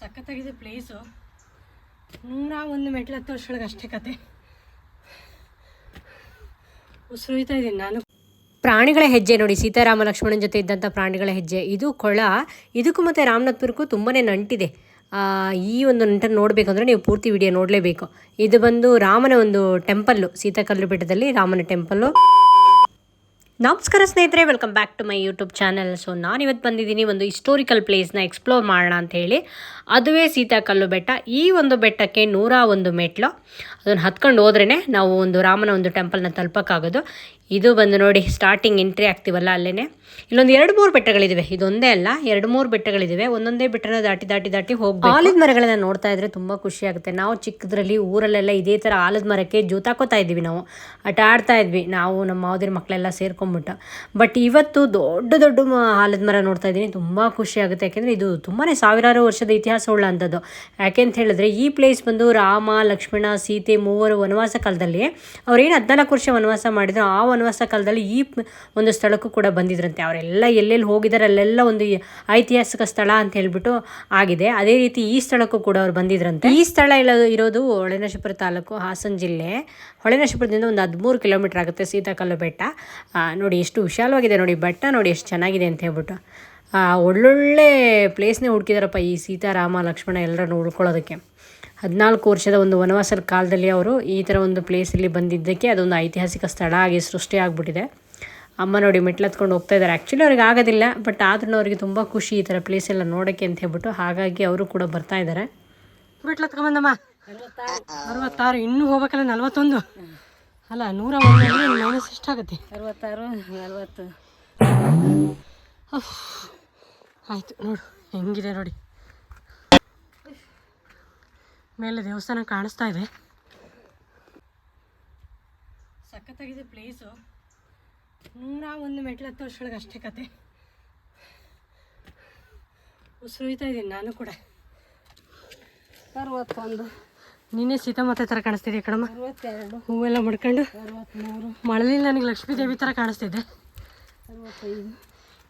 ಸಖತ್ತಾಗಿದೆ ಪ್ಲೇಸು ನೂರ ಒಂದು ಮೆಟ್ಲು ಹತ್ತು ವರ್ಷಗಳಿಗೆ ಅಷ್ಟೇ ಕತೆ. ಉಸಿರುಯ್ತಾ ಇದ್ದೀನಿ ನಾನು. ಪ್ರಾಣಿಗಳ ಹೆಜ್ಜೆ ನೋಡಿ, ಸೀತಾರಾಮ ಲಕ್ಷ್ಮಣನ ಜೊತೆ ಇದ್ದಂಥ ಪ್ರಾಣಿಗಳ ಹೆಜ್ಜೆ. ಇದು ಕೊಳ. ಇದಕ್ಕೂ ಮತ್ತು ರಾಮನಾಥ್ಪುರಕ್ಕೂ ತುಂಬಾ ನಂಟಿದೆ. ಈ ಒಂದು ನಂಟನ್ನು ನೋಡಬೇಕಂದ್ರೆ ನೀವು ಪೂರ್ತಿ ವಿಡಿಯೋ ನೋಡಲೇಬೇಕು. ಇದು ಬಂದು ರಾಮನ ಒಂದು ಟೆಂಪಲ್ಲು ಸೀತಾಕಲ್ಲು ಬೆಟ್ಟದಲ್ಲಿ ರಾಮನ ಟೆಂಪಲ್ಲು ನಮಸ್ಕಾರ ಸ್ನೇಹಿತರೆ welcome back to my YouTube channel so ನಾನಿವತ್ತು ಬಂದಿದ್ದೀನಿ ಒಂದು ಹಿಸ್ಟೋರಿಕಲ್ ಪ್ಲೇಸ್ನ ಎಕ್ಸ್ಪ್ಲೋರ್ ಮಾಡೋಣ ಅಂತ ಹೇಳಿ. ಅದುವೇ ಸೀತಾಕಲ್ಲು ಬೆಟ್ಟ. ಈ ಒಂದು ಬೆಟ್ಟಕ್ಕೆ ನೂರ ಒಂದು ಮೆಟ್ಲು. ಅದನ್ನು ಹತ್ಕೊಂಡು ಹೋದ್ರೇ ನಾವು ಒಂದು ರಾಮನ ಒಂದು ಟೆಂಪಲ್ನ ತಲುಪಕ್ಕಾಗೋದು. ಇದು ಬಂದು ನೋಡಿ ಸ್ಟಾರ್ಟಿಂಗ್ ಎಂಟ್ರಿ ಆಗ್ತೀವಲ್ಲ ಅಲ್ಲೇ ಇಲ್ಲೊಂದು ಎರಡು ಮೂರು ಬೆಟ್ಟಗಳಿವೆ ಇದೊಂದೇ ಅಲ್ಲ, ಎರಡು ಮೂರು ಬೆಟ್ಟಗಳಿವೆ ಒಂದೊಂದೇ ಬೆಟ್ಟನ ದಾಟಿ ದಾಟಿ ದಾಟಿ ಹೋಗಿ ಆಲದ ಮರಗಳನ್ನ ನೋಡ್ತಾ ಇದ್ರೆ ತುಂಬ ಖುಷಿ ಆಗುತ್ತೆ. ನಾವು ಚಿಕ್ಕದ್ರಲ್ಲಿ ಊರಲ್ಲೆಲ್ಲ ಇದೇ ಥರ ಆಲದ ಮರಕ್ಕೆ ಜೂತಾಕೋತಾ ಇದ್ವಿ ನಾವು. ಆಟ ಆಡ್ತಾ ಇದ್ವಿ. ನಾವು ನಮ್ಮ ಮಾವದಿರ ಮಕ್ಕಳೆಲ್ಲ ಸೇರ್ಕೊಂಡ್ಬಿಟ್ಟು ಬಟ್ ಇವತ್ತು ದೊಡ್ಡ ದೊಡ್ಡ ಆಲದ ಮರ ನೋಡ್ತಾ ಇದ್ದೀನಿ. ತುಂಬ ಖುಷಿ ಆಗುತ್ತೆ. ಯಾಕೆಂದರೆ ಇದು ತುಂಬಾ ಸಾವಿರಾರು ವರ್ಷದ ಇತಿಹಾಸ ಉಳ್ಳಂಥದ್ದು ಯಾಕೆ ಅಂತ ಹೇಳಿದ್ರೆ, ಈ ಪ್ಲೇಸ್ ಬಂದು ರಾಮ, ಲಕ್ಷ್ಮಣ, ಸೀತೆ ಮೂವರು ವನವಾಸ ಕಾಲದಲ್ಲಿ ಅವ್ರೇನು ಹದಿನಾಲ್ಕು ವರ್ಷ ವನವಾಸ ಮಾಡಿದ್ರು, ಆ ವನವಾಸ ಕಾಲದಲ್ಲಿ ಈ ಒಂದು ಸ್ಥಳಕ್ಕೂ ಕೂಡ ಬಂದಿದ್ರಂತೆ. ಅವರೆಲ್ಲ ಎಲ್ಲೆಲ್ಲಿ ಹೋಗಿದ್ದಾರೆ, ಅಲ್ಲೆಲ್ಲ ಒಂದು ಐತಿಹಾಸಿಕ ಸ್ಥಳ ಅಂತ ಹೇಳ್ಬಿಟ್ಟು ಆಗಿದೆ. ಅದೇ ರೀತಿ ಈ ಸ್ಥಳಕ್ಕೂ ಕೂಡ ಅವ್ರು ಬಂದಿದ್ರಂತೆ. ಈ ಸ್ಥಳ ಇಲ್ಲ ಇರೋದು ಹೊಳೆನರಸೀಪುರ ತಾಲೂಕು ಹಾಸನ ಜಿಲ್ಲೆ. ಹೊಳೆನರಸೀಪುರದಿಂದ ಒಂದು ಹದಿಮೂರು ಕಿಲೋಮೀಟರ್ ಆಗುತ್ತೆ ಸೀತಾಕಲ್ಲು ಬೆಟ್ಟ. ನೋಡಿ ಎಷ್ಟು ವಿಶಾಲವಾಗಿದೆ ನೋಡಿ, ಬೆಟ್ಟ ನೋಡಿ ಎಷ್ಟು ಚೆನ್ನಾಗಿದೆ ಅಂತ ಹೇಳ್ಬಿಟ್ಟು. ಒಳ್ಳೊಳ್ಳೆ ಪ್ಲೇಸ್ನೇ ಹುಡುಕಿದಾರಪ್ಪ ಈ ಸೀತಾರಾಮ, ಲಕ್ಷ್ಮಣ ಎಲ್ಲರನ್ನು ಉಳ್ಕೊಳ್ಳೋದಕ್ಕೆ ಹದಿನಾಲ್ಕು ವರ್ಷದ ಒಂದು ವನವಾಸದ ಕಾಲದಲ್ಲಿ ಅವರು ಈ ಥರ ಒಂದು ಪ್ಲೇಸಲ್ಲಿ ಬಂದಿದ್ದಕ್ಕೆ ಅದೊಂದು ಐತಿಹಾಸಿಕ ಸ್ಥಳ ಆಗಿ ಸೃಷ್ಟಿ ಆಗಿಬಿಟ್ಟಿದೆ. ಅಮ್ಮ ನೋಡಿ ಮೆಟ್ಲು ಹತ್ಕೊಂಡು ಹೋಗ್ತಾ ಇದ್ದಾರೆ. ಆ್ಯಕ್ಚುಲಿ ಅವ್ರಿಗೆ ಆಗೋದಿಲ್ಲ ಬಟ್ ಆದ್ರೂ ಅವರಿಗೆ ತುಂಬ ಖುಷಿ ಈ ಥರ ಪ್ಲೇಸ್ ಎಲ್ಲ ನೋಡೋಕ್ಕೆ ಅಂತ ಹೇಳ್ಬಿಟ್ಟು ಹಾಗಾಗಿ ಅವರು ಕೂಡ ಬರ್ತಾ ಇದ್ದಾರೆ. ಮೆಟ್ಲು ಹತ್ಕೊಂಬಂದಮ್ಮ ಅರವತ್ತಾರು ಇನ್ನೂ ಹೋಗ್ಬೇಕಲ್ಲ ನಲ್ವತ್ತೊಂದು? ಅಲ್ಲ ನೂರ ಮೈನಸ್ ಎಷ್ಟಾಗುತ್ತೆ ಅರವತ್ತಾರು ನಲ್ವತ್ತು. ಆಯಿತು ನೋಡು ಹೆಂಗಿದೆ ನೋಡಿ. ಮೇಲೆ ದೇವಸ್ಥಾನ ಕಾಣಿಸ್ತಾ ಇದೆ. ಸಖತ್ತಾಗಿದೆ ಪ್ಲೇಸು ನೂರ ಒಂದು ಮೆಟ್ಲು ಹತ್ತು ವರ್ಷೊಳಗೆ ಅಷ್ಟೇ ಕತೆ. ಉಸಿರುಯ್ತಾ ಇದ್ದೀನಿ ನಾನು ಕೂಡ. ಅರವತ್ತೊಂದು. ನೀನೇ ಸೀತಾಮಾತೆ ಥರ ಕಾಣಿಸ್ತಿದೆ ಕಣಮ್ಮ. ಅರವತ್ತೆರಡು. ಹೂವೆಲ್ಲ ಮಡ್ಕೊಂಡು. ಅರವತ್ತ್ಮೂರು ಮಳಲಿ ನನಗೆ ಲಕ್ಷ್ಮೀ ದೇವಿ ಥರ ಕಾಣಿಸ್ತಿದ್ದೆ ಅರವತ್ತೈದು.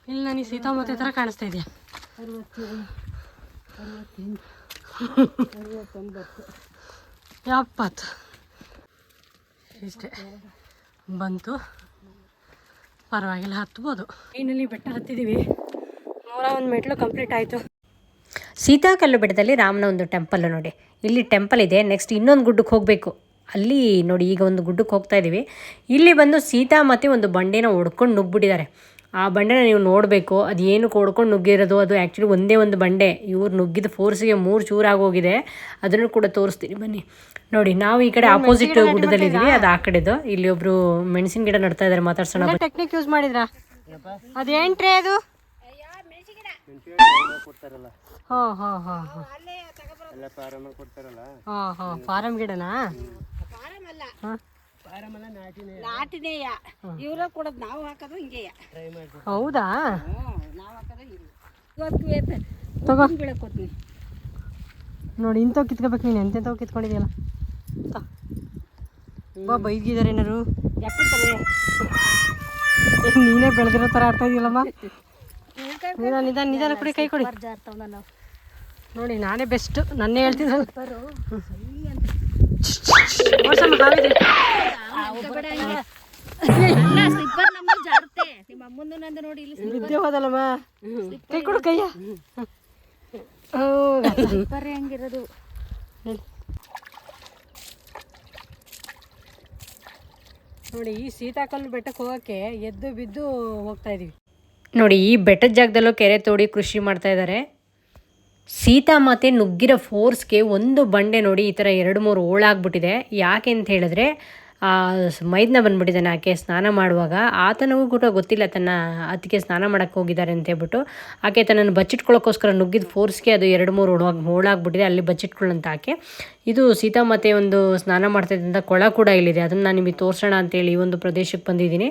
ಇಲ್ಲಿ ನನಗೆ ಸೀತಾಮಾತೆ ಥರ ಕಾಣಿಸ್ತಾ ಇದೆಯಾ ಅರವತ್ತೇಳು. ಅರವತ್ತೆಂಟು. ಎಪ್ಪತ್ತು. ಇಷ್ಟೇ. ಬಂತು. ಪರವಾಗಿಲ್ಲ ಹತ್ಬೋದು. ಇನ್ನಲ್ಲಿ ಬೆಟ್ಟ ಹತ್ತಿದ್ದೀವಿ ನೂರ ಒಂದು ಮೆಟ್ಲು ಕಂಪ್ಲೀಟ್ ಆಯಿತು. ಸೀತಾಕಲ್ಲು ಬೆಟ್ಟದಲ್ಲಿ ರಾಮನ ಒಂದು ಟೆಂಪಲ್ ನೋಡಿ. ಇಲ್ಲಿ ಟೆಂಪಲ್ ಇದೆ. ನೆಕ್ಸ್ಟ್ ಇನ್ನೊಂದು ಗುಡ್ಡಕ್ಕೆ ಹೋಗಬೇಕು. ಅಲ್ಲಿ ನೋಡಿ ಈಗ ಒಂದು ಗುಡ್ಡಕ್ಕೆ ಹೋಗ್ತಾ ಇದ್ದೀವಿ ಇಲ್ಲಿ ಬಂದು ಸೀತಾ ಮತ್ತು ಒಂದು ಬಂಡೆನ ಹೊಡ್ಕೊಂಡು ನುಗ್ಬಿಟ್ಟಿದ್ದಾರೆ. ಆ ಬಂಡೆನ ನೀವು ನೋಡಬೇಕು ಅದು ಏನು ಕೊಡ್ಕೊಂಡು ನುಗ್ಗಿರೋದು ಅದು ಆ್ಯಕ್ಚುಲಿ ಒಂದೇ ಒಂದು ಬಂಡೆ. ಇವ್ರು ನುಗ್ಗಿದ ಫೋರ್ಸಿಗೆ ಮೂರು ಚೂರಾಗೋಗಿದೆ ಅದನ್ನು ಕೂಡ ತೋರಿಸ್ತೀನಿ ಬನ್ನಿ. ನೋಡಿ ನಾವು ಈ ಕಡೆ ಆಪೋಸಿಟ್ ಗುಡ್ಡದಲ್ಲಿ ಇದ್ದೀವಿ ಅದು ಆ ಕಡೆದು. ಇಲ್ಲಿ ಒಬ್ರು ಮೆಣಸಿನ ಗಿಡ ನಡ್ತಾ ಇದ್ದಾರೆ ಮಾತಾಡ್ಸೋಣ ಟೆಕ್ನಿಕ್ ಯೂಸ್ ಮಾಡಿದ್ರಾ? ಅದು? ಫಾರಂ ಹಾಂ ಹಾಂ ಹಾಂ. ಹಾಂ ಹಾಂ ಫಾರಮ್ ಗಿಡನಾ? ನಾಟಿನೇಯ ಇವರ ಕೊಡೋದು ನಾವು ಹಾಕೋದು ಹಿಂಗೆಯ ಹೌದಾ? ನಾವು ಹಾಕೋದು ಹಿಂಗೆ. ಇವತ್ತು ತಗೋ. ಬೀಳಕ್ಕೋತೀನಿ ನೋಡಿ ಇಂಥವು ಕಿತ್ಕೋಬೇಕು ನೀನು. ಎಂತೆಂಥವು ಕಿತ್ಕೊಂಡಿದ್ಯಲ್ಲ. ಬಾ ಬೈಗಿದಾರೆ ಏನಾರು ನೀನೇ ಬೆಳೆದಿರೋ ಥರ ಆಡ್ತಾ ಇದೆಯಲ್ಲಮ್ಮ? ನಿಧಾನ ನಿಧಾನ ನಿಧಾನ ಕೊಡಿ ಕೈ ಕೊಡಿ. ಜಾರ್ತಾವ ನಾವು ನೋಡಿ, ನಾನೇ ಬೆಸ್ಟ್ ನನ್ನೇ ಹೋದಲ್ಲಮ್ಮ. ಕೈ ನೋಡಿ, ಈ ಸೀತಾಕಲ್ಲು ಬೆಟ್ಟಕ್ಕೆ ಹೋಗೋಕ್ಕೆ ಎದ್ದು ಬಿದ್ದು ಹೋಗ್ತಾ ಇದೀವಿ. ನೋಡಿ, ಈ ಬೆಟ್ಟದ ಜಾಗದಲ್ಲೂ ಕೆರೆ ತೋಡಿ ಕೃಷಿ ಮಾಡ್ತಾ ಇದ್ದಾರೆ. ಸೀತಾಮಾತೆ ನುಗ್ಗಿರೋ ಫೋರ್ಸ್ಗೆ ಒಂದು ಬಂಡೆ ನೋಡಿ ಈ ಥರ ಎರಡು ಮೂರು ಓಳಾಗ್ಬಿಟ್ಟಿದೆ ಯಾಕೆ ಅಂತ ಹೇಳಿದ್ರೆ ಮೈದ್ನ ಬಂದ್ಬಿಟ್ಟಿದ್ದಾನೆ ಆಕೆ ಸ್ನಾನ ಮಾಡುವಾಗ. ಆತನಿಗೂ ಕೂಡ ಗೊತ್ತಿಲ್ಲ ತನ್ನ ಅತ್ತಿಗೆ ಸ್ನಾನ ಮಾಡೋಕ್ಕೆ ಹೋಗಿದ್ದಾರೆ ಅಂತ ಹೇಳ್ಬಿಟ್ಟು. ಆಕೆ ತನ್ನನ್ನು ಬಚ್ಚಿಟ್ಕೊಳ್ಳೋಕ್ಕೋಸ್ಕರ ನುಗ್ಗಿದ ಫೋರ್ಸ್ಗೆ ಅದು ಎರಡು ಮೂರು ಹೋಳಾಗಿ ಹೋಳಾಗ್ಬಿಟ್ಟಿದೆ ಅಲ್ಲಿ ಬಚ್ಚಿಟ್ಕೊಳ್ಳಂತ ಆಕೆ. ಇದು ಸೀತಾಮಾತೆ ಒಂದು ಸ್ನಾನ ಮಾಡ್ತಾ ಇದ್ದಂಥ ಕೊಳ ಕೂಡ ಇಲ್ಲಿದೆ. ಅದನ್ನು ನಾನು ನಿಮಗೆ ತೋರಿಸೋಣ ಅಂತೇಳಿ ಈ ಒಂದು ಪ್ರದೇಶಕ್ಕೆ ಬಂದಿದ್ದೀನಿ.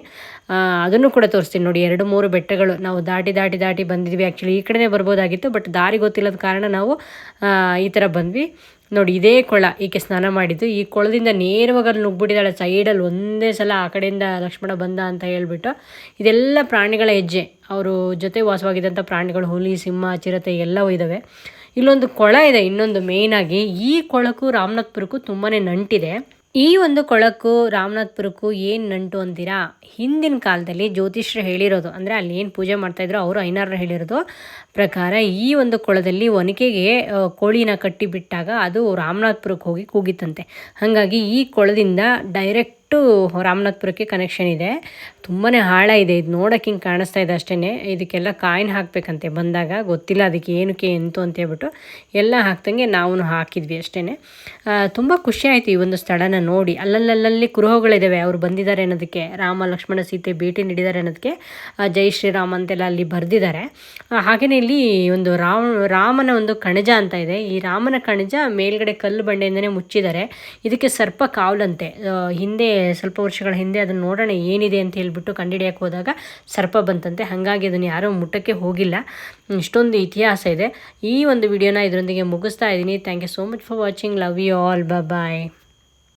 ಆ, ಅದನ್ನು ಕೂಡ ತೋರಿಸ್ತೀನಿ ನೋಡಿ. ಎರಡು ಮೂರು ಬೆಟ್ಟಗಳು. ನಾವು ದಾಟಿ ದಾಟಿ ದಾಟಿ ಬಂದಿದ್ವಿ. ಆ್ಯಕ್ಚುಲಿ ಈ ಕಡೆನೇ ಬರ್ಬೋದಾಗಿತ್ತು ಬಟ್ ದಾರಿ ಗೊತ್ತಿಲ್ಲದ ಕಾರಣ ನಾವು ಈ ಥರ ಬಂದ್ವಿ. ನೋಡಿ, ಇದೇ ಕೊಳ ಈಕೆ ಸ್ನಾನ ಮಾಡಿದ್ದು. ಈ ಕೊಳದಿಂದ ನೇರವಾಗಿ ಅಲ್ಲಿ ನುಗ್ಬಿಟ್ಟಿದ್ದಾಳೆ ಸೈಡಲ್ಲಿ ಒಂದೇ ಸಲ ಆ ಕಡೆಯಿಂದ ಲಕ್ಷ್ಮಣ ಬಂದ ಅಂತ ಹೇಳ್ಬಿಟ್ಟು, ಇದೆಲ್ಲ ಪ್ರಾಣಿಗಳ ಹೆಜ್ಜೆ. ಅವರು ಜೊತೆ ವಾಸವಾಗಿದ್ದಂಥ ಪ್ರಾಣಿಗಳು, ಹುಲಿ, ಸಿಂಹ, ಚಿರತೆ ಎಲ್ಲವೂ ಇದ್ದಾವೆ. ಇಲ್ಲೊಂದು ಕೊಳ ಇದೆ, ಇನ್ನೊಂದು ಮೇಯ್ನಾಗಿ ಈ ಕೊಳಕ್ಕೂ, ರಾಮನಾಥ್ಪುರಕ್ಕೂ ತುಂಬಾ ನಂಟಿದೆ. ಈ ಒಂದು ಕೊಳಕ್ಕೂ ರಾಮನಾಥ್ಪುರಕ್ಕೂ ಏನು ನಂಟು ಅಂತೀರಾ? ಹಿಂದಿನ ಕಾಲದಲ್ಲಿ ಜ್ಯೋತಿಷ್ಯರು ಹೇಳಿರೋದು, ಅಂದರೆ ಅಲ್ಲಿ ಏನು ಪೂಜೆ ಮಾಡ್ತಾಯಿದ್ರು ಅವರು ಐನಾರ್ರು ಹೇಳಿರೋದು ಪ್ರಕಾರ ಈ ಒಂದು ಕೊಳದಲ್ಲಿ ಒನಕೆಗೆ ಕೋಳಿನ ಕಟ್ಟಿಬಿಟ್ಟಾಗ ಅದು ರಾಮನಾಥ್ಪುರಕ್ಕೆ ಹೋಗಿ ಕೂಗಿತ್ತಂತೆ. ಹಾಗಾಗಿ ಈ ಕೊಳದಿಂದ ಡೈರೆಕ್ಟು ರಾಮನಾಥ್ಪುರಕ್ಕೆ ಕನೆಕ್ಷನ್ ಇದೆ. ತುಂಬಾ ಹಾಳ ಇದೆ ಇದು ನೋಡೋಕೆ ಹಿಂಗೆ ಕಾಣಿಸ್ತಾ ಇದೆ ಅಷ್ಟೇ ಇದಕ್ಕೆಲ್ಲ ಕಾಯಿನ್ ಹಾಕಬೇಕಂತೆ ಬಂದಾಗ. ಗೊತ್ತಿಲ್ಲ ಅದಕ್ಕೆ ಏನಕ್ಕೆ ಎಂತು ಅಂತ ಹೇಳ್ಬಿಟ್ಟು ಎಲ್ಲ ಹಾಕ್ದಂಗೆ ನಾವು ಹಾಕಿದ್ವಿ ಅಷ್ಟೇ ತುಂಬ ಖುಷಿ ಆಯಿತು ಈ ಒಂದು ಸ್ಥಳನ ನೋಡಿ. ಅಲ್ಲಲ್ಲಲ್ಲಿ ಕುರುಹುಗಳಿದ್ದಾವೆ ಅವರು ಬಂದಿದ್ದಾರೆ ಅನ್ನೋದಕ್ಕೆ, ರಾಮ, ಲಕ್ಷ್ಮಣ ಸೀತೆ ಭೇಟಿ ನೀಡಿದ್ದಾರೆ ಅನ್ನೋದಕ್ಕೆ ಜೈ ಶ್ರೀರಾಮ್ ಅಂತೆಲ್ಲ ಅಲ್ಲಿ ಬರೆದಿದ್ದಾರೆ. ಹಾಗೆಯೇ ಇಲ್ಲಿ ಒಂದು ರಾಮ, ರಾಮನ ಒಂದು ಕಣಜ ಅಂತ ಇದೆ. ಈ ರಾಮನ ಕಣಜ ಮೇಲ್ಗಡೆ ಕಲ್ಲು ಬಂಡೆಯಿಂದನೇ ಮುಚ್ಚಿದ್ದಾರೆ. ಇದಕ್ಕೆ ಸರ್ಪ ಕಾವಲಂತೆ. ಹಿಂದೆ ಸ್ವಲ್ಪ ವರ್ಷಗಳ ಹಿಂದೆ ಅದನ್ನು ನೋಡೋಣ ಏನಿದೆ ಅಂತ ಹೇಳ್ಬಿಟ್ಟು ಕಂಡುಹಿಡಿಯಕ್ಕೆ ಹೋದಾಗ ಸರ್ಪ ಬಂತಂತೆ. ಹಾಗಾಗಿ ಅದನ್ನು ಯಾರೂ ಮುಟ್ಟಕ್ಕೆ ಹೋಗಿಲ್ಲ. ಇಷ್ಟೊಂದು ಇತಿಹಾಸ ಇದೆ. ಈ ಒಂದು ವಿಡಿಯೋನ ಇದರೊಂದಿಗೆ ಮುಗಿಸ್ತಾ ಇದ್ದೀನಿ. Thank you so much for watching love you all bye